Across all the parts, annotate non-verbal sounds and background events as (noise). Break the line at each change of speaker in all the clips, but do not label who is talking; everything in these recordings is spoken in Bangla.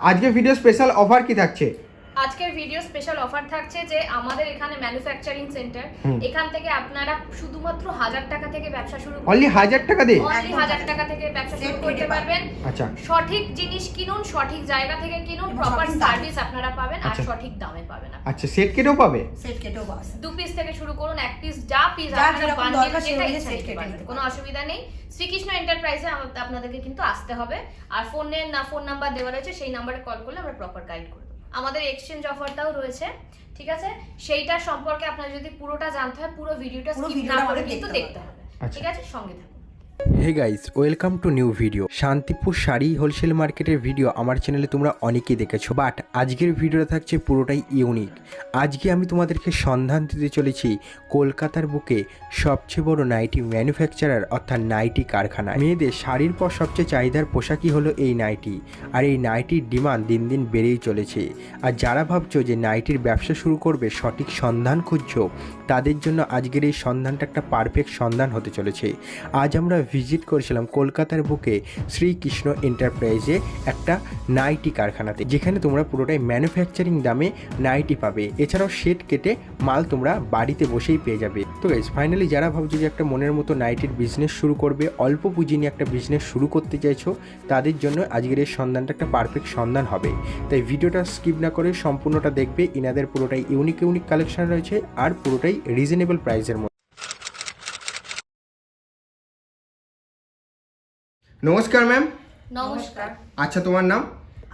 আজকে ভিডিও স্পেশাল অফার কি থাকছে?
আজকের ভিডিও স্পেশাল অফার থাকছে যে আমাদের এখানে ম্যানুফ্যাকচারিং সেন্টার এখান থেকে আপনারা শুধুমাত্র হাজার টাকা থেকে ব্যবসা শুরু
অনলি হাজার টাকা দিয়ে?
অনলি হাজার টাকা থেকে ব্যবসা শুরু করতে পারবেন।
আচ্ছা।
সঠিক জিনিস কিনুন সঠিক জায়গা থেকে কিনুন প্রপার সার্ভিস আপনারা পাবেন আর
আচ্ছা।
সঠিক দামে পাবেন।
আচ্ছা সেট কেটেও পাবে?
সেট কেটেও বাস
দু পিস থেকে শুরু করুন এক পিস যা পিস আপনারা বান্ডিল যেটা নিতে
কেটে নিতে
কোনো অসুবিধা নেই। শ্রীকৃষ্ণ এন্টারপ্রাইজে আপনাদেরকে কিন্তু আসতে হবে। আর ফোনের না ফোন নাম্বার দেওয়া রয়েছে সেই নাম্বারে কল করলে আমরা প্রপার গাইড করে দেবো। আমাদের এক্সচেঞ্জ অফারটাও রয়েছে ঠিক আছে? সেইটা সম্পর্কে আপনার যদি পুরোটা জানতে হয় পুরো ভিডিওটা স্কিপ না করে কিন্তু
দেখতে
দেখতে হবে।
আচ্ছা।
ঠিক আছে? সঙ্গে থাকুন।
Hey guys welcome to new video Shantipur sari wholesale মার্কেটের ভিডিও আমার চ্যানেলে তোমরা অনেকেই দেখেছ বাট আজকের ভিডিওটা থাকছে পুরোটাই ইউনিক আজকে আমি তোমাদেরকে সন্ধান দিতে চলেছি কলকাতার বুকে সবচেয়ে বড় নাইটি ম্যানুফ্যাকচারার অর্থাৎ নাইটি কারখানা মেয়েদের শাড়ির পর সবচেয়ে চাহিদার পোশাকই হলো এই নাইটি আর এই নাইটির ডিমান্ড দিন দিন বেড়েই চলেছে। আর যারা ভাবছ যে নাইটির ব্যবসা শুরু করবে, সঠিক সন্ধান খুঁজছো, তাদের জন্য আজকের এই সন্ধানটা একটা পারফেক্ট সন্ধান হতে চলেছে। আজ আমরা ভিজিট করেছিলাম কলকাতার বুকে শ্রীকৃষ্ণ এন্টারপ্রাইজে একটা নাইটি কারখানাতে, যেখানে তোমরা পুরোটাই ম্যানুফ্যাকচারিং দামে নাইটি পাবে। এছাড়াও শেড কেটে মাল তোমরা বাড়িতে বসেই পেয়ে যাবে। তো গাইজ ফাইনালি যারা ভাবছ যে একটা মনের মতো নাইটির বিজনেস শুরু করবে, অল্প পুঁজি নিয়ে একটা বিজনেস শুরু করতে চাইছো, তাদের জন্য আজকের এই সন্ধানটা একটা পারফেক্ট সন্ধান হবে। তাই ভিডিওটা স্কিপ না করে সম্পূর্ণটা দেখবে, ইনাদের পুরোটাই ইউনিক ইউনিক কালেকশন রয়েছে, আর পুরোটাই রিজনেবল প্রাইসের মধ্যে।
নমস্কার ম্যাম
নমস্কার।
আচ্ছা তোমার নাম?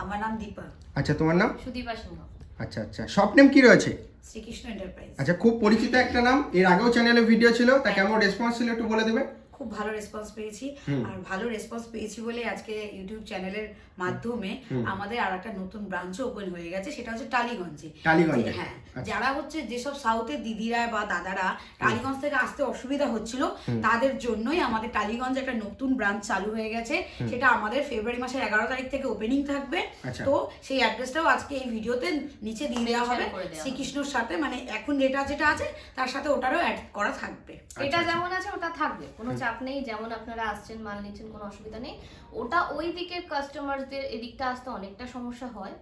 আমার নাম দীপা।
আচ্ছা তোমার নাম?
সুদীপা সিংহ।
আচ্ছা আচ্ছা। সব নেম কি রয়েছে?
শ্রীকৃষ্ণ এন্টারপ্রাইজ
আচ্ছা খুব পরিচিত একটা নাম। এর আগেও চ্যানেলে ভিডিও ছিল তা কেমন রেসপন্স ছিল একটু বলে দেবে?
খুব ভালো রেসপন্স পেয়েছি। আর ভালো রেসপন্স পেয়েছি বলে আজকে ইউটিউব চ্যানেলের মাধ্যমে আমাদের আর একটা নতুন ব্রাঞ্চও ওপেন হয়ে গেছে সেটা হচ্ছে টালিগঞ্জে।
টালিগঞ্জে।
হ্যাঁ
আচ্ছা।
যারা হচ্ছে যেসব সাউথের দিদিরা বা দাদারা টালিগঞ্জ থেকে আসতে অসুবিধা হচ্ছিল তাদের জন্যই আমাদের টালিগঞ্জে একটা নতুন ব্রাঞ্চ চালু হয়ে গেছে। সেটা আমাদের ফেব্রুয়ারি মাসের এগারো তারিখ থেকে ওপেনিং থাকবে।
আচ্ছা।
তো সেই অ্যাড্রেসটাও আজকে এই ভিডিওতে নিচে দিয়ে দেওয়া হবে। শ্রীকৃষ্ণর সাথে মানে এখন যেটা যেটা আছে তার সাথে ওটারও অ্যাড করা থাকবে।
এটা
আচ্ছা।
যেমন আছে ওটা থাকবে কোনো চাপ নেই যেমন আপনারা আসছেন মাল নিচ্ছেন কোনো অসুবিধা নেই। ওটা ওই দিকের কাস্টমারদের এদিকটা আসতে অনেকটা সমস্যা হয়।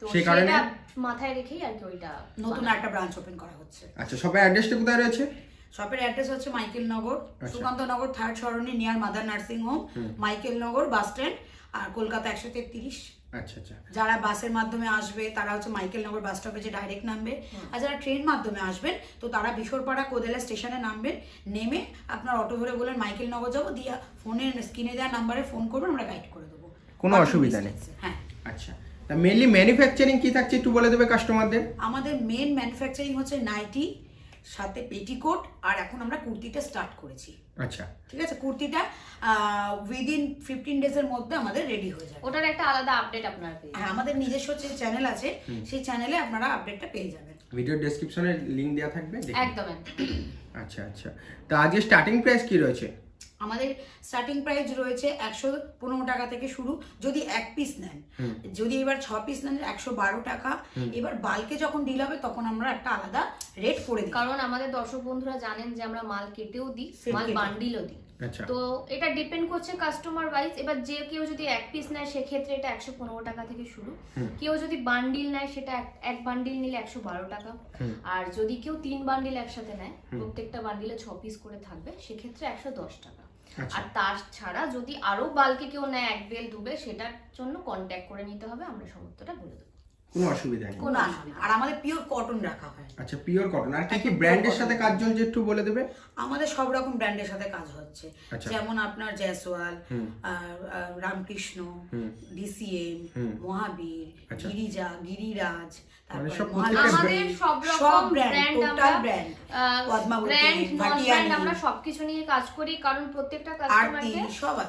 তো সেটা মাথায় রেখেই আর কি ওইটা
নতুন একটা ব্রাঞ্চ ওপেন করা হচ্ছে।
আচ্ছা সবাই অ্যাড্রেসটা কোথায় রয়েছে?
শপের অ্যাড্রেস হচ্ছে মাইকেল নগর
আচ্ছা।
Sukanta Nagar third Sarani near mother nursing home. Michael Nagar bus stand আর কলকাতা একশো তেত্রিশ।
আচ্ছা আচ্ছা।
যারা বাসের মাধ্যমে আসবে তারা হচ্ছে মাইকেল নগর বাস স্টপে যে ডাইরেক্ট নামবে আর যারা ট্রেন মাধ্যমে আসবেন তো তারা বিশোরপাড়া কোদেলা স্টেশনে নামবেন নেমে আপনার অটো ধরে বলেন মাইকেল নগর যাব দিয়ে ফোনের স্ক্রিনে দেওয়া নাম্বারে ফোন করবেন আমরা গাইড করে দেবো।
কোনো অসুবিধা নেই।
হ্যাঁ।
আচ্ছা। তা মেনলি ম্যানুফ্যাকচারিং কি থাকছে একটু বলে দেবে কাস্টমারদের
আমাদের মেন ম্যানুফ্যাকচারিং হচ্ছে নাইটি সাথে পেটিকোট আর এখন আমরা কুর্তিটা স্টার্ট করেছি।
আচ্ছা।
ঠিক আছে? কুর্তিটা উইদিন ফিফটিন ডেজ এর মধ্যে আমাদের রেডি হয়ে যাবে।
ওটার একটা আলাদা আপডেট আপনারা পেয়ে
হ্যাঁ আমাদের নিজস্ব যে চ্যানেল আছে সেই চ্যানেলে আপনারা আপডেটটা পেয়ে যাবেন।
ভিডিও ডেসক্রিপশনে লিংক দেওয়া থাকবে
একদম একদম।
আচ্ছা আচ্ছা। তা আজকে স্টার্টিং প্রাইস কি রয়েছে?
আমাদের স্টার্টিং প্রাইস রয়েছে একশো পনেরো টাকা থেকে শুরু যদি এক পিস নেন। যদি এবার ছ পিস নেন একশো বারো টাকা। এবার বালকে যখন ডিল হবে তখন আমরা একটা আলাদা রেট করে দিই।
কারণ আমাদের দর্শক বন্ধুরা জানেন যে আমরা মাল কেটেও দিই মাল বান্ডিলও দিই।
আচ্ছা।
তো এটা ডিপেন্ড করছে কাস্টমার ওয়াইজ এবার যে কেউ যদি এক পিস নেয় সেক্ষেত্রে এটা একশো পনেরো টাকা থেকে শুরু। কেউ যদি বান্ডিল নেয় সেটা এক- বান্ডিল নিলে একশো বারো টাকা। আর যদি কেউ তিন বান্ডিল একসাথে নেয় প্রত্যেকটা বান্ডিলে ছ পিস করে থাকবে সেক্ষেত্রে একশো দশ টাকা। আর তার ছাড়া যদি আরও বালকে কেউ নেয়, এক বেল, দু বেল, সেটার জন্য কন্ট্যাক্ট করে নিতে হবে। আমরা সমস্তটা বলে দেবো।
কোনো অসুবিধা নেই।
কোনো অসুবিধা আর আমাদের পিওর কটন রাখা হয়।
আচ্ছা পিওর কটন আর কি কি ব্র্যান্ডের সাথে কাজ চলছে একটু বলে দেবে?
আমাদের সব রকম ব্র্যান্ডের সাথে কাজ হচ্ছে।
আচ্ছা।
যেমন আপনার জয়সওয়াল রামকৃষ্ণ ডিসিএম মহাবীর
আচ্ছা।
গিরিজা গিরিরাজ
মানে
আমাদের সব রকম ব্র্যান্ড ব্র্যান্ড ব্র্যান্ড আমরা সবকিছু নিয়ে কাজ করি কারণ প্রত্যেকটা কাস্টমারকে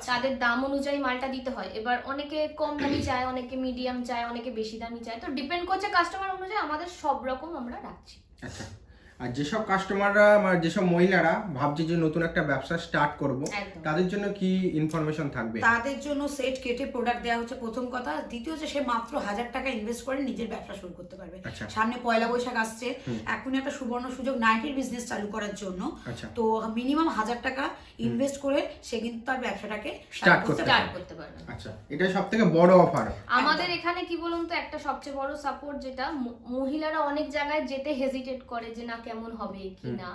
তাদের দাম অনুযায়ী মালটা দিতে হয়। এবার অনেকে কম দামি চায় অনেকে মিডিয়াম চায় অনেকে বেশি দামি চায়। তো ডিপেন্ড করছে কাস্টমার অনুযায়ী আমাদের সব রকম আমরা রাখছি।
আচ্ছা। আর যেসব কাস্টমাররা মানে যেসব মহিলারা ভাবছে যে নতুন একটা ব্যবসা স্টার্ট করব তাদের জন্য কি ইনফরমেশন থাকবে?
তাদের জন্য সেট কেটে প্রোডাক্ট দেওয়া হচ্ছে প্রথম কথা। দ্বিতীয় হচ্ছে সে মাত্র হাজার টাকা ইনভেস্ট করে নিজের ব্যবসা শুরু করতে পারবে।
আচ্ছা।
সামনে পয়লা বৈশাখ আসছে। এখন একটা সুবর্ণ সুযোগ নাইটির বিজনেস চালু করার জন্য।
আচ্ছা।
তো মিনিমাম হাজার টাকা ইনভেস্ট করে সে কিন্তু তার ব্যবসাটাকে
স্টার্ট করতে পারবে।
আচ্ছা এটা সব থেকে বড় অফার
আমাদের এখানে কি বলুন তো একটা সবচেয়ে বড় সাপোর্ট যেটা মহিলারা অনেক জায়গায় যেতে হেজিটেট করে যে না কেমন হবে কি না।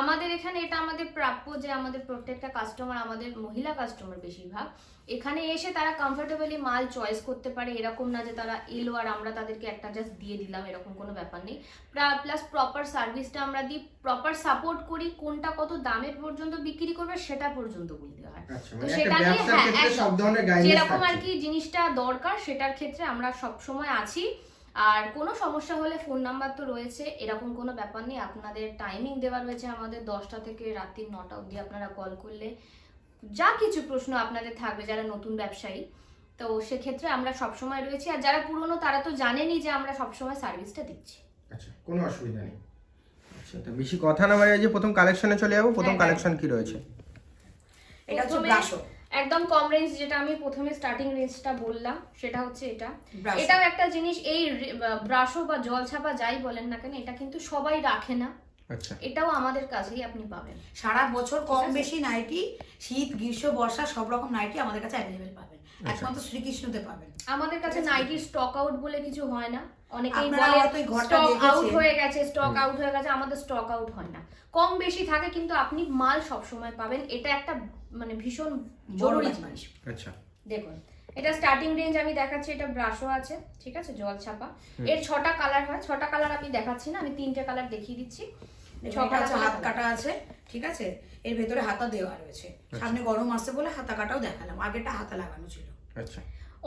আমাদের এখানে এটা আমাদের প্রাপ্য যে আমাদের প্রত্যেকটা কাস্টমার আমাদের মহিলা কাস্টমার বেশিরভাগ। এখানে এসে তারা কমফোর্টেবলি মাল চয়েস করতে পারে এরকম না যে তারা এলো আর আমরা তাদেরকে একটা জাস্ট দিয়ে দিলাম এরকম কোনো ব্যাপার নেই। প্লাস প্রপার সার্ভিসটা আমরা দিই প্রপার সাপোর্ট করি কোনটা কত দামে পর্যন্ত বিক্রি করবে সেটা পর্যন্ত বলতে হয়।
আচ্ছা
তো
মানে
সেটা নিয়ে হ্যাঁ, যেরকম আর কি জিনিসটা দরকার সেটার ক্ষেত্রে আমরা সব সময় আছি। আর কোনো সমস্যা হলে ফোন নাম্বার তো রয়েছে এরকম কোনো ব্যাপার নেই। আপনাদের টাইমিং দেওয়া রয়েছে আমাদের দশটা থেকে রাত্রি নটা অবধি আপনারা কল করলে যা কিছু প্রশ্ন আপনাদের থাকবে যারা নতুন ব্যবসায়ী। তো সেক্ষেত্রে আমরা সবসময় রয়েছি আর যারা পুরনো তারা তো জানেনই যে আমরা সবসময় সার্ভিসটা দিচ্ছি।
আচ্ছা কোনো অসুবিধা নেই। আচ্ছা তো বেশি কথা না বাড়িয়ে যে প্রথম কালেকশনে চলে যাব প্রথম
হ্যাঁ,
কালেকশন কি রয়েছে?
এটা হচ্ছে ব্রাশো
একদম কম রেঞ্জ যেটা আমি প্রথমে স্টার্টিং রেঞ্জটা বললাম সেটা হচ্ছে এটা। এটাও একটা জিনিস এই ব্রাশো বা জল ছাপা যাই বলেন না কেন এটা কিন্তু সবাই রাখে না।
আচ্ছা।
এটাও আমাদের কাছেই আপনি পাবেন।
সারা বছর কম বেশি নাইটি শীত গ্রীষ্ম বর্ষা সব রকম নাইটি আমাদের কাছে অ্যাভেলেবেল পাবেন। একমাত্র শ্রীকৃষ্ণতে পাবেন।
আমাদের কাছে নাইটি স্টক আউট বলে কিছু হয় না। অনেকেই বলে স্টক আউট হয়ে গেছে স্টক আউট হয়ে গেছে। আমাদের স্টক আউট হয় না। কম বেশি থাকে কিন্তু আপনি মাল সব সময় পাবেন। এটা একটা মানে ভীষণ জরুরি জিনিস।
আচ্ছা।
দেখুন এটা স্টার্টিং রেঞ্জ আমি দেখাচ্ছি এটা ব্রাশও আছে ঠিক আছে জল ছাপা। এর ছটা কালার হয় ছটা কালার আমি দেখাচ্ছি না আমি তিনটে কালার দেখিয়ে দিচ্ছি।
ছটা হাত কাটা আছে ঠিক আছে এর ভেতরে হাতা দেওয়া রয়েছে। সামনে গরম আসছে বলে হাতা কাটাও দেখালাম আগেটা হাতা লাগানো ছিল।
আচ্ছা।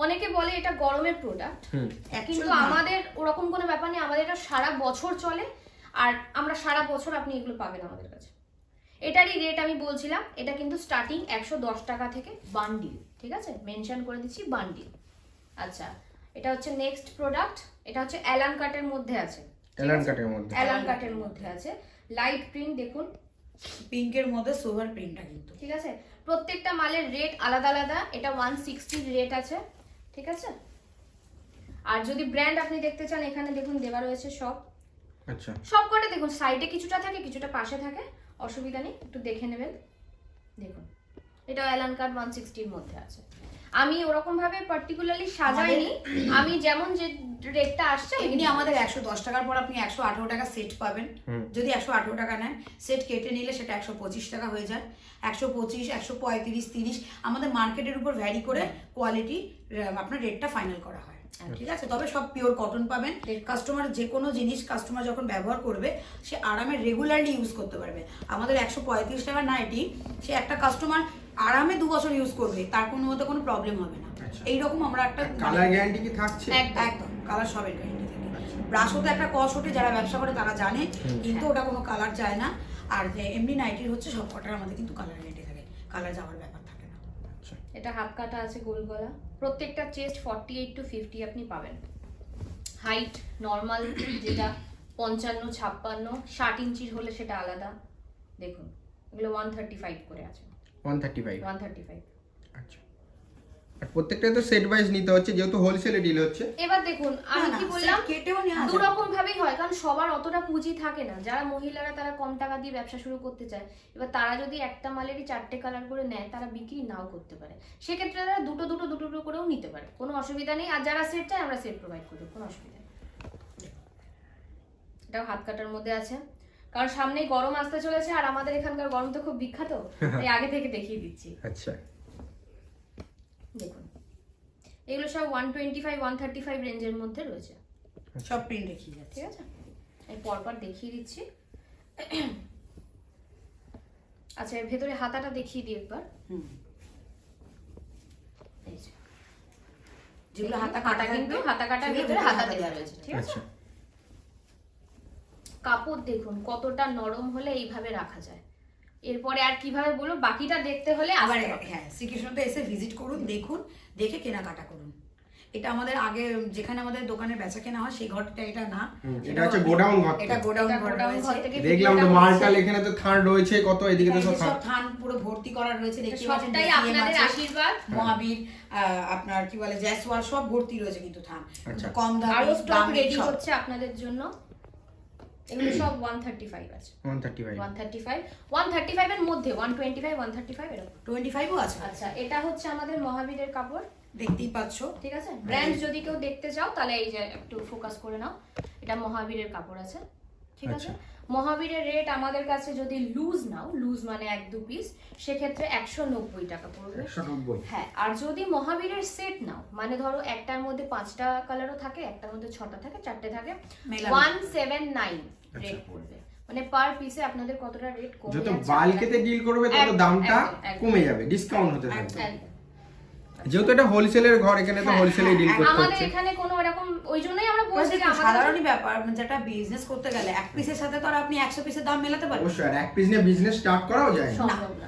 অনেকে বলে এটা গরমের প্রোডাক্ট কিন্তু আমাদের ওরকম কোনো ব্যাপার নেই আমাদের এটা সারা বছর চলে আর আমরা সারা বছর আপনি এগুলো পাবেন আমাদের কাছে। এটারই রেট আমি বলছিলাম এটা কিন্তু স্টার্টিং একশো দশ টাকা থেকে বান্ডিল ঠিক আছে? মেনশন করে দিচ্ছি বান্ডিল আচ্ছা এটা হচ্ছে নেক্সট প্রোডাক্ট এটা হচ্ছে অ্যালান কাটের মধ্যে আছে।
অ্যালান কাটের মধ্যে।
অ্যালান কাটের মধ্যে আছে। লাইট প্রিন্ট দেখুন।
পিঙ্কের মধ্যে সোভার প্রিন্টটা কিন্তু।
ঠিক আছে? প্রত্যেকটা মালের রেট আলাদা আলাদা এটা ওয়ান সিক্সটির রেট আছে। ঠিক আছে? আর যদি ব্র্যান্ড আপনি দেখতে চান এখানে দেখুন দেওয়া রয়েছে সব
আচ্ছা।
সব দেখুন সাইডে কিছুটা থাকে কিছুটা পাশে থাকে। অসুবিধা নেই একটু দেখে নেবেন। দেখুন এটা অ্যালান কার্ড ওয়ান সিক্সটির মধ্যে আছে। আমি ওরকম ভাবে পার্টিকুলারলি সাজাইনি আমি যেমন যে রেটটা আসছে
এমনি আমাদের একশো দশ টাকার পর আপনি একশো আঠেরো টাকা সেট পাবেন। যদি একশো আঠেরো টাকা নেন সেট কেটে নিলে সেটা একশো পঁচিশ টাকা হয়ে যায়। একশো পঁচিশ একশো পঁয়ত্রিশ তিরিশ আমাদের মার্কেটের উপর ভ্যারি করে কোয়ালিটি আপনার রেটটা ফাইনাল করা হয়। ঠিক আছে তবে সব পিওর কটন পাবেন। কাস্টমার যে কোনো জিনিস কাস্টমার যখন ব্যবহার করবে সে আরামে রেগুলারলি ইউজ করতে পারবে। আমাদের একশো পঁয়ত্রিশ টাকা নাইটি সে একটা কাস্টমার আরামে দু বছর ইউজ করবে তার কোনো মতো কোনো প্রবলেম হবে না।
আচ্ছা।
এইরকম আমরা একটা
কালার গ্যারান্টি কি থাকছে?
একদম।
কালার সবের গ্যারেন্টি থাকে। ব্রাশও তো একটা কস ওঠে যারা ব্যবসা করে তারা জানে কিন্তু ওটা কোনো কালার যায় না। আর যে এমনি নাইটির হচ্ছে সব কটার আমাদের কিন্তু কালার গ্যারেন্টি থাকে। কালার যাওয়ার ব্যাপার থাকে না।
আচ্ছা।
এটা হাত কাটা আছে গোল গলা। প্রত্যেকটা chest forty eight to fifty আপনি পাবেন। হাইট নর্মাল যেটা পঞ্চান্ন ছাপ্পান্ন ষাট ইঞ্চির হলে সেটা আলাদা। দেখুন এগুলো ওয়ান থার্টি ফাইভ করে আছে।
One thirty five
one thirty five
আচ্ছা। আর প্রত্যেকটা তো সেট ওয়াইজ নিতে হচ্ছে যেহেতু হোলসেলে ডিল হচ্ছে।
এবার দেখুন আমি কি বললাম?
কেটেও নেওয়া
দু
যায়।
রকম ভাবেই হয় কারণ সবার অতটা পুঁজি থাকে না। যারা মহিলারা তারা কম টাকা দিয়ে ব্যবসা শুরু করতে চায় এবার তারা যদি একটা মালেরই চারটে কালার করে নেয় তারা বিক্রি নাও করতে পারে। সেক্ষেত্রে তারা দুটো দুটো দুটো দুটো করেও নিতে পারে। কোনো অসুবিধা নেই আর যারা সেট চায় আমরা সেট প্রোভাইড করি কোনো অসুবিধা নেই। এটাও হাত কাটার মধ্যে আছে। কারণ সামনেই গরম আসতে চলেছে আর আমাদের এখানকার গরম তো খুব বিখ্যাত (laughs) তাই আগে থেকে দেখিয়ে দিচ্ছি।
আচ্ছা।
দেখুন। এগুলো সব one twenty five one thirty five রেঞ্জের মধ্যে রয়েছে।
সব প্রিন্ট দেখিয়ে যাচ্ছে।
ঠিক আছে? আমি পরপর দেখিয়ে দিচ্ছি। আচ্ছা এর ভেতরে হাতাটা দেখিয়ে দিই একবার।
হুম। যেগুলো হাতা
হাতা
কাটা
কিন্তু হাতা কাটার ভেতরে হাতা দেওয়া রয়েছে ঠিক আছে?
আচ্ছা।
কাপড় দেখুন কতটা নরম হলে এইভাবে রাখা যায়। এরপরে আর কীভাবে বলব? বাকিটা দেখতে হলে
আবার
আবার
হ্যাঁ শ্রীকৃষ্ণতে এসে ভিজিট করুন দেখুন দেখে কেনাকাটা করুন। এটা আমাদের আগে যেখানে আমাদের দোকানে বেচা কেনা হয় সেই ঘরটা এটা না।
এটা হচ্ছে গোডাউন ঘর
এটা গোডাউন ঘর
গোডাউন ঘর থেকে
দেখলাম তো মালটাল এখানে তো থান রয়েছে কত এদিকে তো সব থান
সব থান? পুরো ভর্তি করা রয়েছে দেখতে পাচ্ছেন
সবটাই আপনাদের আশীর্বাদ।
মহাবীর আহ, আপনার কি বলে জয়সওয়াল সব ভর্তি রয়েছে কিন্তু থান।
আচ্ছা।
কম
আরও
দামে
স্টক রেডি হচ্ছে আপনাদের জন্য। এগুলো সব ওয়ান থার্টি ফাইভ আছে।
One thirty five
one thirty five one thirty ফাইভের মধ্যে one twenty five one thirty five এরকম।
25 ও আছে।
আচ্ছা এটা হচ্ছে আমাদের মহাবীরের কাপড়।
দেখতেই পাচ্ছ।
ঠিক আছে? ব্র্যান্ড যদি কেউ দেখতে চাও তাহলে এই যে একটু ফোকাস করে নাও। এটা মহাবীরের কাপড় আছে। ঠিক আছে
আচ্ছা।
মহাবীরের রেট আমাদের কাছে যদি লুজ নাও লুজ মানে এক দু পিস সেক্ষেত্রে একশো নব্বই টাকা পড়বে হ্যাঁ আর যদি মহাবীরের সেট নাও মানে ধরো একটার মধ্যে পাঁচটা কালারও থাকে একটার মধ্যে ছটা থাকে চারটে থাকে ওয়ান সেভেন নাইন। রেট পড়বে মানে পার পিসে আপনাদের কতটা রেট কমে
যত বাল্কেতে ডিল করবে তত দামটা। কমে যাবে ডিসকাউন্ট হতে থাকবে। যেহেতু এটা হোলসেলের ঘর এখানে তো
হ্যাঁ,
হোলসেলে ডিল
করতে
করতে
আমাদের এখানে কোনো এরকম ওই জন্যই আমরা বলছি যে
সাধারণই ব্যাপার মানে যেটা বিজনেস করতে গেলে এক পিসের সাথে তো আর আপনি একশো পিসের দাম মেলাতে পারবেন
অবশ্যই আর এক পিস নিয়ে বিজনেস স্টার্ট করাও যায় না।
সম্ভব না।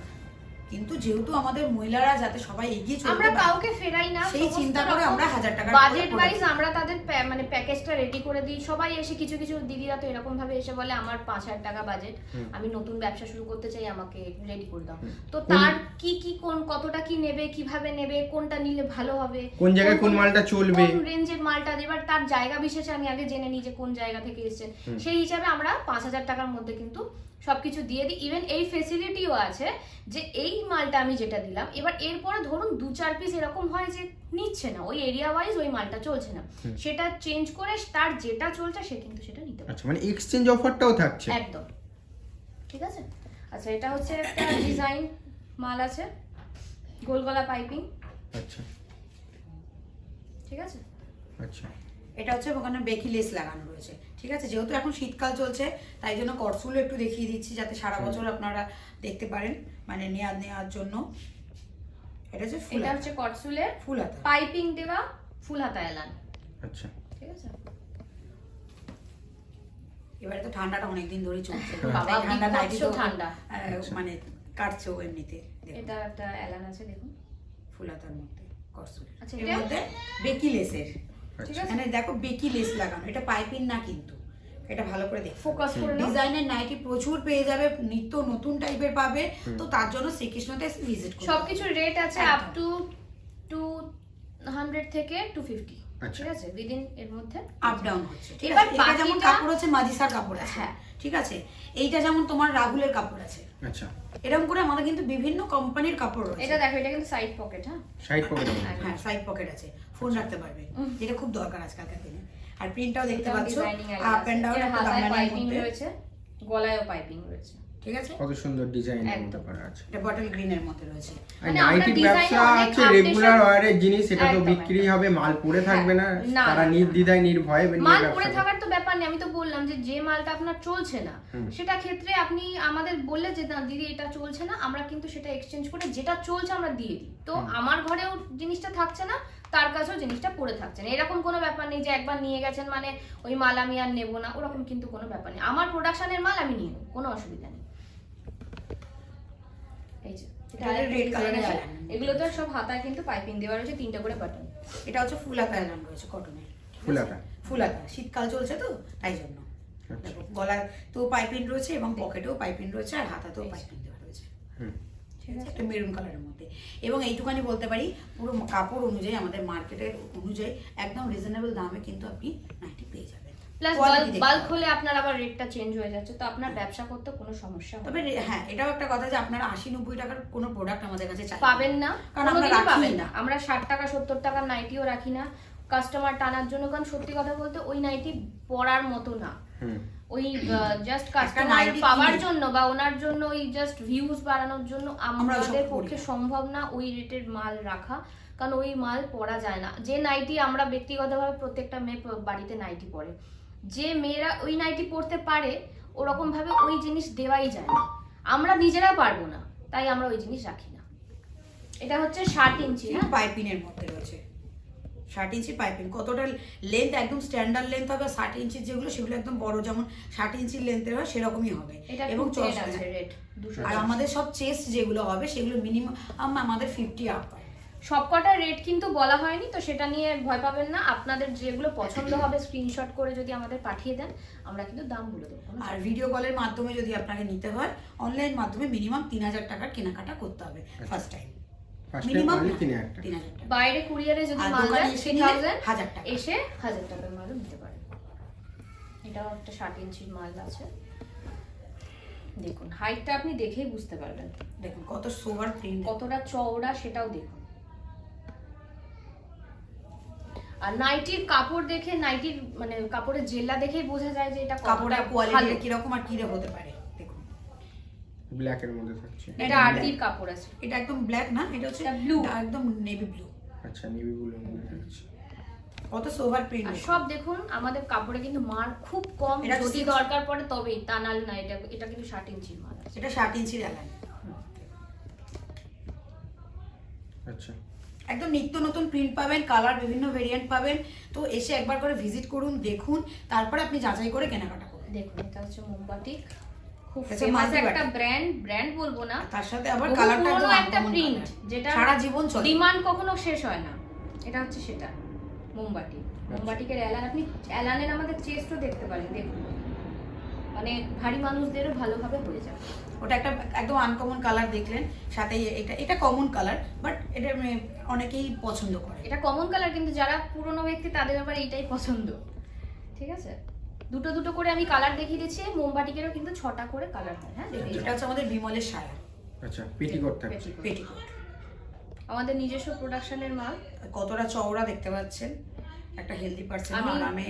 কিন্তু যেহেতু আমাদের মহিলারা যাতে সবাই এগিয়ে চলতে
আমরা কাউকে ফেরাই না
সেই চিন্তা করে আমরা হাজার টাকার
বাজেট ওয়াইজ আমরা তাদের মানে প্যাকেজটা রেডি করে দিই। সবাই এসে কিছু কিছু দিদিরা তো এরকম ভাবে এসে বলে আমার পাঁচ হাজার টাকা বাজেট আমি নতুন ব্যবসা শুরু করতে চাই আমাকে রেডি করে দাও। তো তার কি কি কোন কতটা কি নেবে কীভাবে নেবে কোনটা নিলে ভালো হবে
কোন জায়গায় কোন মালটা চলবে?
কোন রেঞ্জের মালটা এবার তার জায়গা বিশেষে আমি আগে জেনে নিই যে কোন জায়গা থেকে এসেছেন। সেই হিসাবে আমরা পাঁচ হাজার টাকার মধ্যে কিন্তু সবকিছু দিয়ে দিই। ইভেন এই ফেসিলিটিও আছে যে এই মালটা আমি যেটা দিলাম এবার এরপরে ধরুন দু চার পিস এরকম হয় যে নিচ্ছে না ওই এরিয়া ওয়াইজ ওই মালটা চলছে না। সেটা চেঞ্জ করে তার যেটা চলছে সে কিন্তু সেটা নিতে পারে
আচ্ছা মানে এক্সচেঞ্জ অফারটাও থাকছে?
একদম। ঠিক আছে? আচ্ছা এটা হচ্ছে একটা ডিজাইন মাল আছে গোল গলা পাইপিং
আচ্ছা।
ঠিক আছে?
আচ্ছা।
এটা হচ্ছে ওখানে বেকি লেস লাগানো রয়েছে। ঠিক আছে? যেহেতু এখন শীতকাল চলছে তাই জন্য করসুলো একটু দেখিয়ে দিচ্ছি যাতে সারা বছর আপনারা দেখতে পারেন মানে নেওয়ার নেওয়ার জন্য। এটা হচ্ছে ফুল
এটা হচ্ছে কটসুলের
ফুল হাতা।
পাইপিং দেওয়া ফুল হাতা এলান।
আচ্ছা।
ঠিক আছে?
এবারে তো ঠান্ডাটা অনেকদিন ধরে চলছে। (laughs)
বাবা,
ঠান্ডা
ঠান্ডা।
মানে কাটছেও এমনিতে।
এটা একটা এলান আছে দেখুন।
ফুল হাতার মধ্যে করসুল
আচ্ছা,
এর মধ্যে বেকি লেসের
ঠিক
আচ্ছা
আছে?
এখানে দেখো বেকি লেস লাগানো এটা পাইপিং না কিন্তু। এটা ভালো করে দেখো।
ফোকাস করে
ডিজাইনের নাইটি প্রচুর পেয়ে যাবে নিত্য নতুন টাইপের পাবে তো তার জন্য শ্রীকৃষ্ণতে ভিজিট।
সবকিছুর রেট আছে আপ টু টু হান্ড্রেড থেকে টু ফিফটি
আচ্ছা।
ঠিক আছে? উইদিন এর মধ্যে
আপ ডাউন হচ্ছে ঠিক
এবার
আছে? এটা যেমন কাপড় আছে মাদিসার কাপড় আছে
হ্যাঁ।
ঠিক আছে? এইটা যেমন তোমার রাহুলের কাপড় আছে।
আচ্ছা।
এরকম করে আমাদের কিন্তু বিভিন্ন কোম্পানির কাপড় রয়েছে।
এটা দেখো এটা কিন্তু সাইড পকেট হ্যাঁ?
সাইড পকেট
হ্যাঁ সাইড পকেট আছে। ফোন রাখতে পারবে যেটা খুব দরকার আজকালকার দিনে। আর প্রিন্টটাও দেখতে পাচ্ছ আপ এন্ড ডাউন একটা
হাতায় পাইপিং রয়েছে গলায়ও পাইপিং রয়েছে।
ঠিক আছে?
কত সুন্দর ডিজাইন। করা আছে।
এটা বটল গ্রিনের মধ্যে রয়েছে।
মানে এ
ব্যবসা আছে রেগুলার ওয়ারের জিনিস এটা তো বিক্রি হবে মাল পড়ে থাকবে না।
হ্যাঁ,
তারা
না,
নির্দ্বিধায় নির্ভয়ে
মাল
করে।
থাকার তো ব্যাপার নেই আমি তো বললাম যে যে মালটা আপনার চলছে না সেটা ক্ষেত্রে আপনি আমাদের বললে যে না দিদি এটা চলছে না। আমরা কিন্তু সেটা এক্সচেঞ্জ করে যেটা চলছে আমরা দিয়ে দিই। তো আমার ঘরেও জিনিসটা থাকছে না তার কাছেও জিনিসটা পড়ে থাকছে না। এরকম কোনো ব্যাপার নেই যে একবার নিয়ে গেছেন মানে ওই মাল আমি আর নেব না ওরকম কিন্তু কোনো ব্যাপার নেই। আমার প্রোডাকশনের মাল আমি নিয়ে নেব কোনো অসুবিধা নেই। এই যে। এগুলো তো সব হাতায় কিন্তু পাইপিং দেওয়া রয়েছে তিনটা করে বাটন
এটা হচ্ছে ফুল হাতা এলাম রয়েছে কটনের
ফুল হাতা।
ফুল হাতা শীতকাল চলছে তো তাই জন্য।
আচ্ছা।
দেখো গলার তো পাইপিং রয়েছে এবং পকেটেও পাইপিং রয়েছে আর হাতাতেও পাইপিং দেওয়া রয়েছে।
হুম।
ঠিক আছে? একটা মেরুন কালারের মধ্যে। এবং এইটুখানি বলতে পারি পুরো কাপড় অনুযায়ী আমাদের মার্কেটের অনুযায়ী একদম রিজনেবল দামে কিন্তু আপনি নাইটি পেয়ে যাবেন।
প্লাস বাল্ক হলে আপনার আবার রেটটা চেঞ্জ হয়ে যাচ্ছে তো আপনার ব্যবসা করতে কোনো সমস্যা
তবে হ্যাঁ এটাও একটা কথা যে আপনারা আশি নব্বই টাকার কোনো প্রোডাক্ট আমাদের কাছে
পাবেন না
কারণ আমরা
পাবেন
না।
আমরা ষাট টাকা সত্তর টাকার নাইটিও রাখি না। কাস্টমার টানার জন্য কারণ সত্যি কথা বলতে ওই নাইটি পরার মতো না।
হুম।
ওই জাস্ট কাস্টমার পাওয়ার জন্য বা ওনার জন্য ওই জাস্ট ভিউজ বাড়ানোর জন্য আমাদের পক্ষে সম্ভব না ওই রেটের মাল রাখা কারণ ওই মাল পরা যায় না। যে নাইটি আমরা ব্যক্তিগতভাবে প্রত্যেকটা মেয়ে বাড়িতে নাইটি পরে যে মেয়েরা ওই নাইটি পরতে পারে ওরকম ভাবে ওই জিনিস দেওয়াই যায় না। আমরা নিজেরা পারব না তাই আমরা ওই জিনিস রাখি না। এটা হচ্ছে ষাট ইঞ্চি হ্যাঁ?
পাইপিনের মধ্যে রয়েছে। ষাট ইঞ্চি পাইপিং। কতটা লেন্থ একদম স্ট্যান্ডার্ড লেন্থ হবে ষাট ইঞ্চির যেগুলো সেগুলো একদম বড় যেমন ষাট ইঞ্চির লেন্থের হয় সেরকমই হবে। এবং
দুশো
আর আমাদের সব চেস্ট যেগুলো হবে সেগুলো মিনিমাম আমাদের ফিফটি আপ
সবকটা রেট কিন্তু বলা হয়নি তো সেটা নিয়ে ভয় পাবেন না। আপনাদের যেগুলো পছন্দ হবে স্ক্রিনশট করে যদি আমাদের পাঠিয়ে দেন আমরা কিন্তু দাম বলে দেবো
আর ভিডিও কলের মাধ্যমে যদি আপনাকে নিতে হয় অনলাইন মাধ্যমে মিনিমাম তিন হাজার টাকার কেনাকাটা করতে হবে ফার্স্ট টাইম মিনিমাম
অনলি তিন হাজার টাকা।
তিন হাজার টাকা।
বাইরে কুরিয়ারে যদি মাল
দোকানে
দেন
এসে
থ্রি
নিলে
থাউজেন্ড
হাজার টাকা।
এসে হাজার টাকার মালও নিতে পারেন এটাও একটা ষাট ইঞ্চির মাল আছে। দেখুন হাইটটা আপনি দেখেই বুঝতে পারবেন।
দেখুন কত সোভার প্রিন্ট
কতটা চওড়া সেটাও দেখুন। আর নাইটির কাপড় দেখে নাইটির মানে কাপড়ের জেল্লা দেখেই বোঝা যায় যে এটা
কাপড়ের কোয়ালিটি কীরকম আর কিরে হতে পারে।
ব্ল্যাক এর মধ্যে থাকছে।
এটা আরতির কাপড় আছে।
এটা একদম ব্ল্যাক না এটা হচ্ছে
এটা blue।
একদম নেভি ব্লু
আচ্ছা নেভি ব্লুর মধ্যে থাকছে।
কত সোভার প্রিন্ট
সব দেখুন আমাদের কাপড়ে কিন্তু মার খুব কম যদি দরকার পড়ে তবেই তা নাহলে না এটা এটা কিন্তু ইঞ্চির মাল
এটা ইঞ্চির
আচ্ছা।
একদম নিত্য নতুন প্রিন্ট পাবেন কালার বিভিন্ন ভেরিয়েন্ট পাবেন। তো এসে একবার করে ভিজিট করুন দেখুন তারপরে আপনি যাচাই করে কেনাকাটা করুন।
দেখুন এটা হচ্ছে মোমবাতি। খুব ফেমাস একটা ব্র্যান্ড ব্র্যান্ড বলব না।
তার সাথে আবার কালারটা একদম
একটা প্রিন্ট যেটা
সারা জীবন চলে।
ডিমান্ড কখনো শেষ হয় না। এটা হচ্ছে সেটা মোমবাতি। মোমবাতিকের অ্যালান আপনি অ্যালানের আমাদের চেস্টও দেখতে পারেন দেখুন। মানে ভারী মানুষদেরও ভালোভাবে হয়ে যাবে।
ওটা একটা একদম আনকমন কালার দেখলেন সাথে এটা এটা কমন কালার বাট এটা মানে অনেকেই পছন্দ করে।
এটা কমন কালার কিন্তু যারা পুরনো ব্যক্তি তাদের আবার এটাই পছন্দ। ঠিক আছে? দুটো দুটো করে আমি কালার দেখিয়ে দিচ্ছি মোমবাটিকেরও কিন্তু ছটা করে কালার হয় হ্যাঁ?
এটা হচ্ছে আমাদের বিমলের সায়া।
আচ্ছা পেটিকোট থাকছে।
পেটিকোট।
আমাদের নিজস্ব প্রোডাকশনের মাল।
কতটা চওড়া দেখতে পাচ্ছেন? একটা হেলদি পার্সন আরামে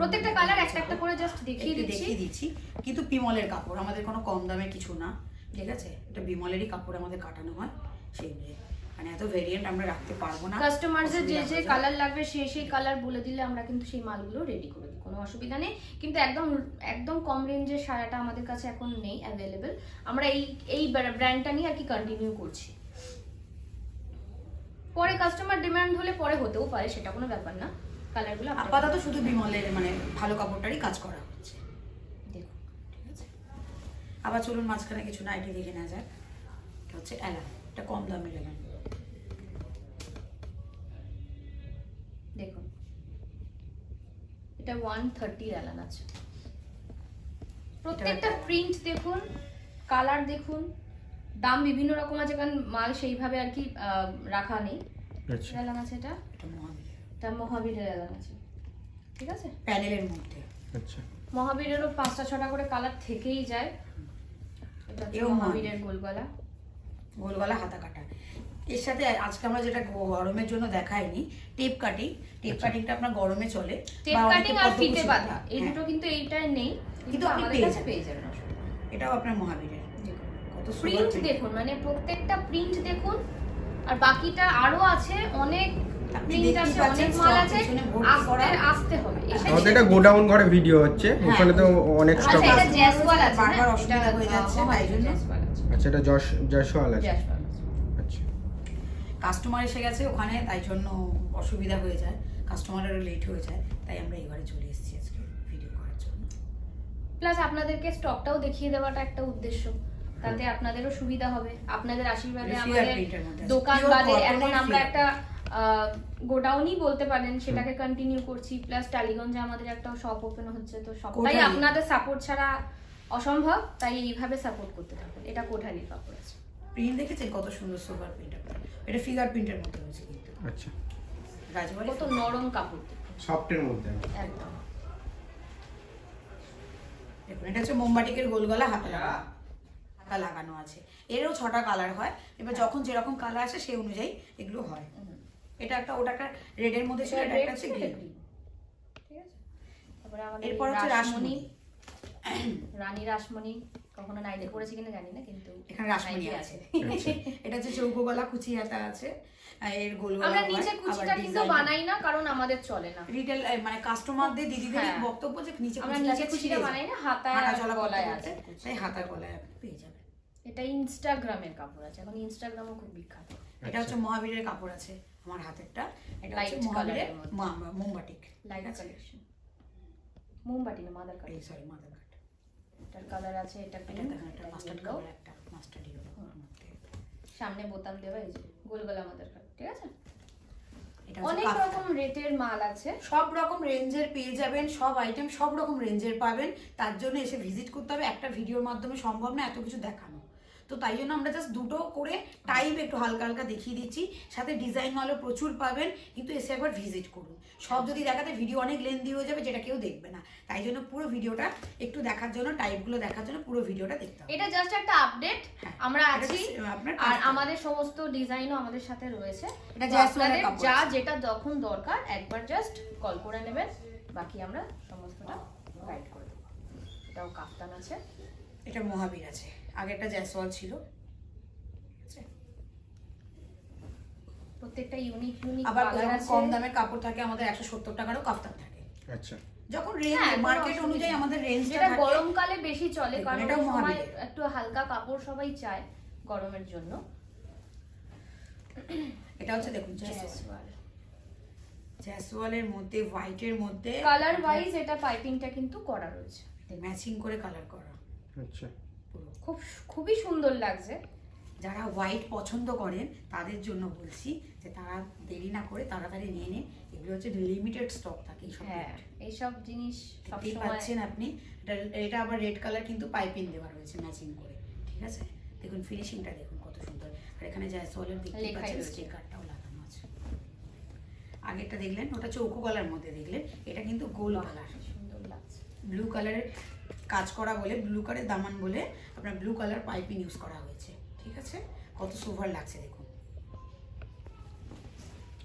প্রত্যেকটা কালার একটা একটা করে জাস্ট দেখিয়ে দিচ্ছি।
দেখিয়ে দিচ্ছি। কিন্তু বিমলের কাপড় আমাদের কোনো কম দামে কিছু না ঠিক আছে? এটা বিমলেরই কাপড় আমাদের কাটানো হয় সেই মানে এত ভেরিয়েন্ট আমরা রাখতে পারব না
কাস্টমারদের যে যে কালার লাগবে সেই সেই কালার বলে দিলে আমরা কিন্তু সেই মালগুলো রেডি করে কোনো অসুবিধা নেই। কিন্তু একদম একদম কম রেঞ্জের সায়াটা আমাদের কাছে এখন নেই অ্যাভেলেবেল আমরা এই এই ব্র্যান্ডটা নিয়ে আর কি কন্টিনিউ করছি। পরে কাস্টমার ডিমান্ড হলে পরে হতেও পারে সেটা কোনো ব্যাপার না। কালারগুলো
আপাতত শুধু বিমলের মানে ভালো কাপড়টারই কাজ করা হচ্ছে।
দেখুন।
ঠিক আছে? আবার চলুন মাঝখানে কিছু নাইটি দেখে নেওয়া যাক। এটা হচ্ছে অ্যালান এটা কম দামের অ্যালান
দেখুন। এটা ওয়ান থার্টির অ্যালান আছে। প্রত্যেকটা প্রিন্ট দেখুন কালার দেখুন দাম বিভিন্ন রকম আছে কারণ মাল সেইভাবে আর কি আহ, রাখা নেই।
আচ্ছা।
অ্যালান আছে এটা?
এটা
মহাবীরের অ্যালান আছে। ঠিক আছে?
প্যানেলের মধ্যে।
আচ্ছা।
মহাবীরেরও পাঁচটা ছটা করে কালার থেকেই যায়। এটা মহাবীরের গোলগলা।
গোলগলা হাতা কাটা এর সাথে আজকে আমরা যেটা গরমের জন্য দেখাইনি টেপ কাটিং টেপ কাটিংটা আপনার গরমে চলে
টেপ কাটিং আর ফিতে বাঁধা এই
হ্যাঁ,
দুটো কিন্তু এইটায় নেই
কিন্তু আপনি
আমাদের
পেয়ে
কাছে
যাবেন।
পেয়ে যাবেন। অসুবিধা
এটাও আপনার মহাবীরের। কত সুন্দর
প্রিন্ট দেখুন মানে প্রত্যেকটা প্রিন্ট দেখুন আর বাকিটা আরও আছে অনেক এসে
আমাদের এটা গোডাউন ঘরে ভিডিও হচ্ছে ওখানে তো অনেক
আচ্ছা
স্টক
এটা
আছে।
জ্যাসওয়াল আছে
কাস্টমার এসে গেছে ওখানে তাই জন্য অসুবিধা হয়ে যায়। কাস্টমারেরও লেট হয়ে যায় তাই আমরা এবারে চলে এসেছি আজকে ভিডিও করার জন্য।
প্লাস আপনাদেরকে স্টকটাও দেখিয়ে দেওয়াটা একটা উদ্দেশ্য। তাতে আপনাদেরও সুবিধা হবে। আপনাদের আশীর্বাদে আমাদের। দোকান বাদে এখন আমরা একটা গোডাউনই বলতে পারেন সেটাকে কন্টিনিউ করছি। প্লাস টালিগঞ্জে আমাদের একটা শপ ওপেন হচ্ছে তো সবটাই আপনাদের সাপোর্ট ছাড়া অসম্ভব। তাই এইভাবে সাপোর্ট করতে থাকুন। এটা কোঠারির কাপড় আছে।
প্রিন্ট দেখেছেন কত সুন্দর সুপার প্রিন্ট এটা ফিগার প্রিন্টের মধ্যে হচ্ছে কিন্তু।
আচ্ছা।
রাজবাড়ি
কত নরম কাপড়।
সফটের মধ্যে।
একদম।
দেখুন এটা হচ্ছে মোমবাটিকের গোলগলা হাতা লাগা। হাতা লাগানো আছে। এরও ছটা কালার হয়। এবার যখন যেরকম কালার আছে সেই অনুযায়ী এগুলো হয়। এটা একটা ওটা একটা রেডের মধ্যে ছিল এটা একটা হচ্ছে গ্রিন
ঠিক আছে?
এরপর হচ্ছে রাসমণি।
রানী রাসমণি। কখনো নাইটে পড়েছি কিনা জানি না কিন্তু
এখানে রাসমণি আছে। (laughs) এটা হচ্ছে চৌকো গলা কুচি হাতা আছে আর এর গোল
আমরা নিচে কুচিটা কিন্তু বানাই না কারণ আমাদের চলে না।
রিটেল মানে কাস্টমারদের দিদিদের
হ্যাঁ।
বক্তব্য যে নিচে
আমরা নিচে
আছে,
কুচিটা বানাই। না হাতা
চলা
গলায় আছে
তাই হাতার গলায় আপনি পেয়ে যাবেন।
এটা ইনস্টাগ্রামের কাপড় আছে এখন ইনস্টাগ্রামও খুব বিখ্যাত।
এটা হচ্ছে মহাবীরের কাপড় আছে আমার হাতেরটা। এটা হচ্ছে মহাবীরের মোমবাটিক
লাইট? কালেকশন মোমবাতি না mother colour
sorry mother cut
এটার কালার আছে এটা
এটা দেখেন
এটা
মাস্টার্ড কালার একটা মাস্টার্ড ইয়েলো
সামনে বোতাম দেওয়া এই যে গোল গলা মাদার কালার ঠিক আছে? অনেক। রকম রেটের মাল আছে।
সব রকম রেঞ্জের পেয়ে যাবেন সব আইটেম সব রকম রেঞ্জের পাবেন। তার জন্য এসে ভিজিট করতে হবে। একটা ভিডিওর মাধ্যমে সম্ভব না এত কিছু দেখানো। তো তাই জন্য আমরা জাস্ট দুটো করে টাইপ একটু হালকা হালকা দেখিয়ে দিচ্ছি। সাথে ডিজাইন মালও প্রচুর পাবেন কিন্তু এসে একবার ভিজিট করুন। সব যদি দেখাতে ভিডিও অনেক লেন্দি হয়ে যাবে যেটা কেউ দেখবে না। তাই জন্য পুরো ভিডিওটা একটু দেখার জন্য টাইপগুলো দেখার জন্য পুরো ভিডিওটা দেখতে হবে।
এটা জাস্ট একটা আপডেট
হ্যাঁ,
আমরা আছি। আর আমাদের সমস্ত ডিজাইনও আমাদের সাথে রয়েছে।
এটা
আপনাদের যা যেটা যখন দরকার একবার জাস্ট কল করে নেবেন। বাকি আমরা সমস্তটা গাইড করে দেবো। এটাও কাপ্তান আছে।
এটা মহাবীর আছে। আগেরটা জয়সওয়াল ছিল।
প্রত্যেকটা ইউনিক ইউনিক
আবার কম দামের কাপড় থাকে আমাদের একশো সত্তর টাকারও কাফতান থাকে।
আচ্ছা।
যখন রেঞ্জ
হ্যাঁ,
মার্কেট অনুযায়ী আমাদের রেঞ্জটা থাকে
গরমকালে বেশি চলে কারণ ওই সময় একটু হালকা কাপড় সবাই চায় গরমের জন্য।
এটা হচ্ছে দেখুন জ্যাসওয়াল জ্যাসওয়ালের মধ্যে হোয়াইটের মধ্যে
কালার ওয়াইজ এটা পাইপিংটা কিন্তু করা রয়েছে।
ম্যাচিং করে কালার করা।
আচ্ছা।
খুব খুবই সুন্দর লাগছে।
যারা হোয়াইট পছন্দ করেন তাদের জন্য বলছি যে তারা দেরি না করে তাড়াতাড়ি নিয়ে নিন। এগুলো হচ্ছে লিমিটেড স্টক থাকে এইসব
হ্যাঁ এইসব জিনিস
দেখতেই পাচ্ছেন আপনি। এটা আবার রেড কালার কিন্তু পাইপিং দেওয়া রয়েছে ম্যাচিং করে। ঠিক আছে? দেখুন ফিনিশিংটা দেখুন কত সুন্দর। আর এখানে জয়সওয়ালের
লেখাই
পাচ্ছেন স্টিকারটাও লাগানো আছে। আগেরটা দেখলেন ওটা চৌকো কালার মধ্যে দেখলেন। এটা কিন্তু গোল কালার
সুন্দর লাগছে।
ব্লু কালারের কাজ করা বলে ব্লু কালারের দামান বলে আপনার ব্লু কালার পাইপিং ইউজ করা হয়েছে। ঠিক আছে? কত সুভার লাগছে দেখুন।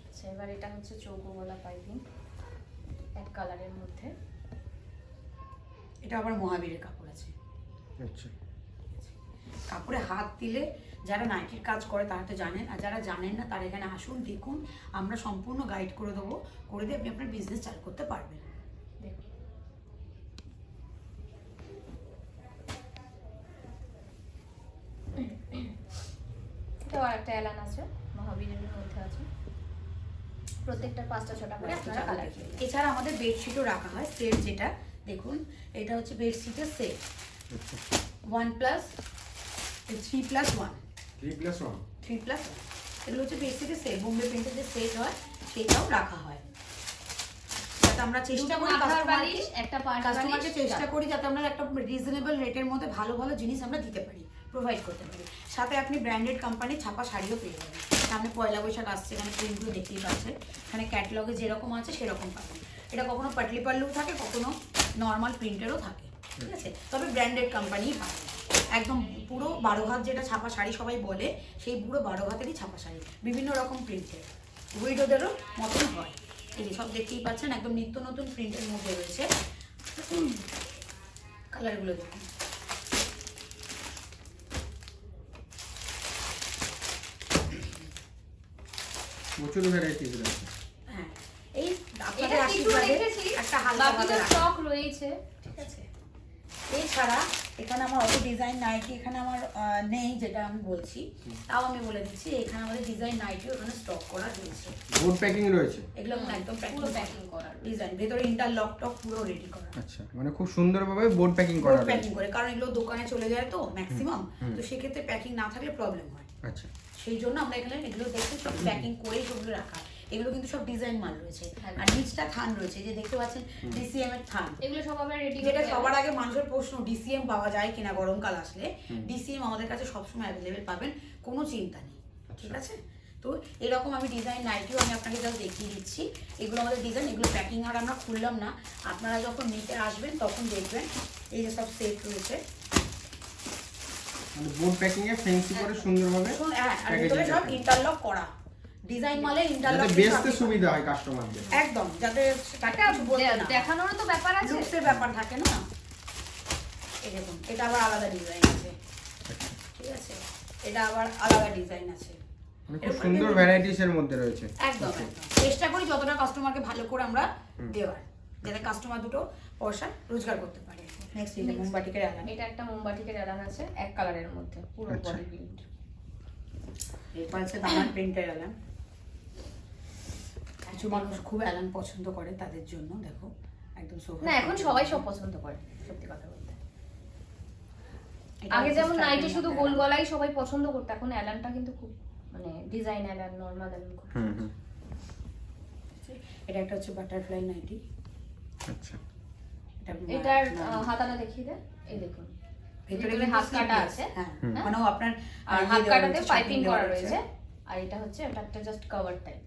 আচ্ছা এবার এটা হচ্ছে চৌকো গলা পাইপিং এক কালারের মধ্যে।
এটা আবার মহাবীরের কাপড় আছে।
আচ্ছা।
কাপড়ে হাত দিলে যারা নাইটির কাজ করে তারা তো জানেন। আর যারা জানেন না তারা এখানে আসুন দেখুন। আমরা সম্পূর্ণ গাইড করে দেবো। করে দিয়ে আপনি আপনার বিজনেস চালু করতে পারবেন
দেখুন একটা এলান আছে মহাবীরের মধ্যে আছে। প্রত্যেকটা পাঁচটা ছটা করে আপনারা কালার
এছাড়া আমাদের বেডশিটও রাখা হয় সেট যেটা দেখুন এটা হচ্ছে বেডশিটের set one plus three plus one
three plus one
three plus এগুলো হচ্ছে বেডশিটের সেট বোম্বে প্রিন্টের যে সেট হয় সেটাও রাখা হয়। যাতে আমরা চেষ্টা করি কাস্টমারকে চেষ্টা করি যাতে আমরা একটা রিজনেবল রেটের মধ্যে ভালো ভালো জিনিস আমরা দিতে পারি প্রোভাইড করতে পারি। সাথে আপনি ব্র্যান্ডেড কোম্পানির ছাপা শাড়িও পেয়ে যাবেন। সামনে পয়লা বৈশাখ আসছে, এখানে প্রিন্টগুলো দেখতেই পাচ্ছেন। এখানে ক্যাটলগে যেরকম আছে সেরকম পাবেন। এটা কখনো পাটলি পাল্লু থাকে, কখনো নর্মাল প্রিন্টেরও থাকে, ঠিক আছে? তবে ব্র্যান্ডেড কোম্পানিই পাবেন একদম পুরো বারো হাত যেটা ছাপা শাড়ি সবাই বলে, সেই পুরো বারো হাতেরই ছাপা শাড়ি। বিভিন্ন রকম প্রিন্টের উইডোদেরও মতন হয়। এই সব দেখতেই পাচ্ছেন, একদম নিত্য নতুন প্রিন্টের মধ্যে রয়েছে। কালারগুলো দেখুন।
প্রচুর ভ্যারাইটিস রয়েছে
হ্যাঁ। এই আপনাদের আশীর্বাদে একটা হালকা
বাকি
ভাবে
স্টক রয়েছে।
ঠিক আছে। এছাড়া এখানে আমার অত ডিজাইন নাইটি এখানে আমার নেই যেটা আমি বলছি। তাও আমি বলে দিচ্ছি এখানে আমাদের ডিজাইন নাইটিও এখানে স্টক করা রয়েছে।
বোর্ড প্যাকিং রয়েছে?
এগুলো একদম
পুরো প্যাকিং করা
ডিজাইন ভেতরে ইন্টারলক টক পুরো রেডি করা।
আচ্ছা মানে খুব সুন্দরভাবে বোর্ড প্যাকিং করা
বোর্ড প্যাকিং করে কারণ এগুলো দোকানে চলে যায় তো ম্যাক্সিমাম তো সেক্ষেত্রে প্যাকিং না থাকলে প্রবলেম হয়।
আচ্ছা।
সেই জন্য আমরা এখানে এগুলো দেখতে সব প্যাকিং করেই সবগুলো রাখা। এগুলো কিন্তু সব ডিজাইন মাল রয়েছে।
হ্যাঁ।
আর নিচটা থান রয়েছে যে দেখতে পাচ্ছেন ডিসিএম এর থান।
এগুলো সব আমরা রেডি
যেটা সবার আগে মানুষের প্রশ্ন ডিসিএম পাওয়া যায় কিনা গরমকাল আসলে? ডিসিএম আমাদের কাছে সবসময় অ্যাভেলেবেল পাবেন কোনো চিন্তা নেই। ঠিক আছে? তো এরকম আমি ডিজাইন নাইটিও আমি আপনাকে জাস্ট দেখিয়ে দিচ্ছি। এগুলো আমাদের ডিজাইন এগুলো প্যাকিং আর আমরা খুললাম না। আপনারা যখন নিতে আসবেন তখন দেখবেন এই যে সব সেট রয়েছে।
মানে বোর্ড প্যাকিং এ ফেন্সি করে সুন্দরভাবে
হ্যাঁ আর ভিতরে সব ইন্টারলক করা। ডিজাইন মালে ইন্টারলক
বেচতে সুবিধা হয় কাস্টমারদের
একদম যাতে না
দেখানোরও তো ব্যাপার আছে।
লুকসের ব্যাপার থাকে না? এই দেখুন এটা আবার আলাদা ডিজাইন আছে। ঠিক আছে? এটা আবার আলাদা ডিজাইন আছে।
মানে খুব সুন্দর ভ্যারাইটিস এর মধ্যে রয়েছে।
একদম একদম। চেষ্টা করি যতটা কাস্টমারকে ভালো করে আমরা দেওয়ার। যাতে কাস্টমার দুটো পয়সা রোজগার করতে পারে। নেক্সট এটা মোমবাটিকের আলাদা
এটা একটা মোমবাটিকের এলান আছে এক কালারের মধ্যে পুরো। বডি প্রিন্ট
এরপর আছে দামান প্রিন্টের অ্যালান কিছু মানুষ খুব অ্যালান পছন্দ করে তাদের জন্য দেখো একদম
না এখন সবাই সব পছন্দ করে সত্যি কথা বলতে। আগে যেমন নাইটি শুধু গোল গলাই সবাই পছন্দ করতো এখন অ্যালানটা কিন্তু খুব মানে ডিজাইন অ্যালান নর্মাল অ্যালান খুব
হুম হুম।
এটা একটা হচ্ছে বাটারফ্লাই নাইটি
আচ্ছা।
এটার হাতাটা দেখিয়ে দে এই দেখুন।
ভেতরে
ভেতরে হাত কাটা আছে।
হ্যাঁ। মানে আপনার
আর হাত কাটাতে পাইপিং করা রয়েছে। আর এটা হচ্ছে এটা একটা জাস্ট কভার টাইপ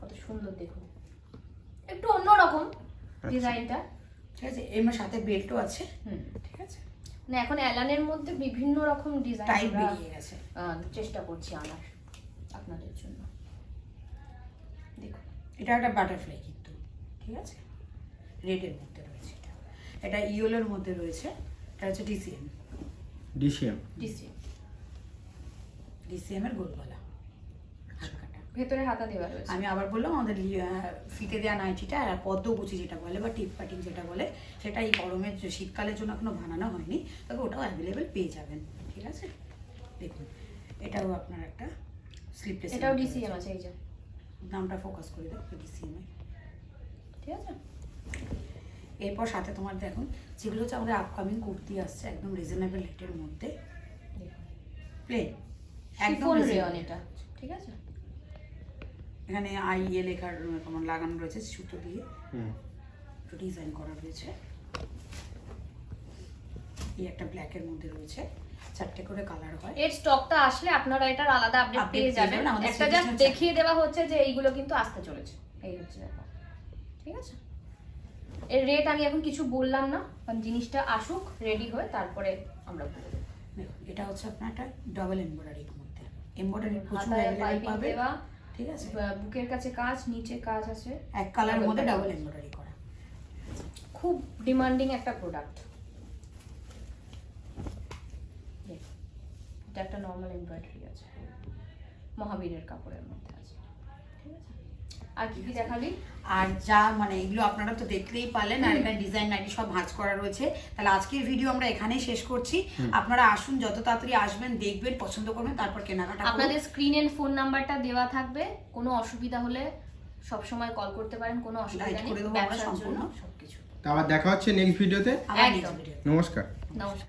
কত সুন্দর দেখুন। একটু অন্যরকম ডিজাইনটা।
ঠিক আছে এর সাথে বেল্টও আছে।
হুম
ঠিক আছে।
মানে এখন অ্যালানের মধ্যে বিভিন্ন রকম ডিজাইন
টাইপ বেরিয়ে গেছে।
চেষ্টা করছি আনার আপনাদের জন্য। দেখুন।
এটা একটা বাটারফ্লাই কিন্তু ঠিক আছে? রেডের মধ্যে রয়েছে এটা। এটা ইয়েলোর মধ্যে রয়েছে এটা হচ্ছে ডিসিএম
ডিসিএম
ডিসি
ডিসিএম এর গোলগলা
ভেতরে হাতা দেওয়া রয়েছে।
আমি আবার বললাম আমাদের লি- ফিতে দেওয়া নাইটিটা আর পদ্মকুচি যেটা বলে বা টিপ কাটিং যেটা বলে সেটা এই গরমের শীতকালের জন্য এখনও বানানো হয়নি তবে ওটাও অ্যাভেলেবেল পেয়ে যাবেন ঠিক আছে? দেখুন এটাও আপনার একটা স্লিপলেস
এটাও ডিসিএম আছে এই যে।
নামটা ফোকাস করে দেখো ডিসিএম
ঠিক আছে?
এরপর সাথে তোমার দেখুন যেগুলো হচ্ছে আমাদের আপকামিং কুর্তি আসছে একদম রিজনেবল রেটের মধ্যে।
দেখুন
প্লেন একদম
রেয়ন এটা ঠিক আছে?
এখানে আই এ লেখার তোমার লাগানো রয়েছে সুতো দিয়ে।
হুম।
একটু ডিজাইন করা রয়েছে। এই একটা ব্ল্যাকের মধ্যে রয়েছে চারটে করে কালার হয়।
এর স্টকটা আসলে আপনারা এটার আলাদা আপডেট পেয়ে যাবেন, একটা জাস্ট দেখিয়ে দেওয়া হচ্ছে যে এইগুলো কিন্তু আসতে চলেছে। এই হচ্ছে ব্যাপার ঠিক আছে? এর রেট আমি এখন কিছু বললাম না কারণ জিনিসটা আসুক রেডি হয়ে তারপরে আমরা বলব
এটা হচ্ছে আপনার একটা ডাবল এমব্রয়ডারির মধ্যে। এমব্রয়ডারি প্রচুর
হাতায়
অ্যাভেলেবল পাবে। ঠিক আছে?
বুকের কাছে কাজ নিচে কাজ আছে।
এক
Double
মধ্যে ডাবল এমব্রয়ডারি করা।
খুব ডিমান্ডিং একটা প্রোডাক্ট এটা একটা নর্মাল এমব্রয়ডারি আছে মহাবীরের কাপড়ের মধ্যে। আর কি কি দেখালি
আর যা মানে এগুলো আপনারা তো দেখলেই পারলেন আর এখানে ডিজাইন নাইটি সব ভাঁজ করা রয়েছে। তাহলে আজকের ভিডিও আমরা এখানেই শেষ করছি। আপনারা আসুন যত তাড়াতাড়ি আসবেন দেখবেন পছন্দ করবেন তারপর কেনাকাটা করুন।
আপনাদের স্ক্রিনের ফোন নাম্বারটা দেওয়া থাকবে। কোনো অসুবিধা হলে সব সময় কল করতে পারেন কোনো অসুবিধা নেই।
করে দেবো
ব্যবসার জন্য
সম্পূর্ণ।
সবকিছু।
তো আবার দেখা হচ্ছে নেক্সট ভিডিওতে। নমস্কার।
নমস্কার।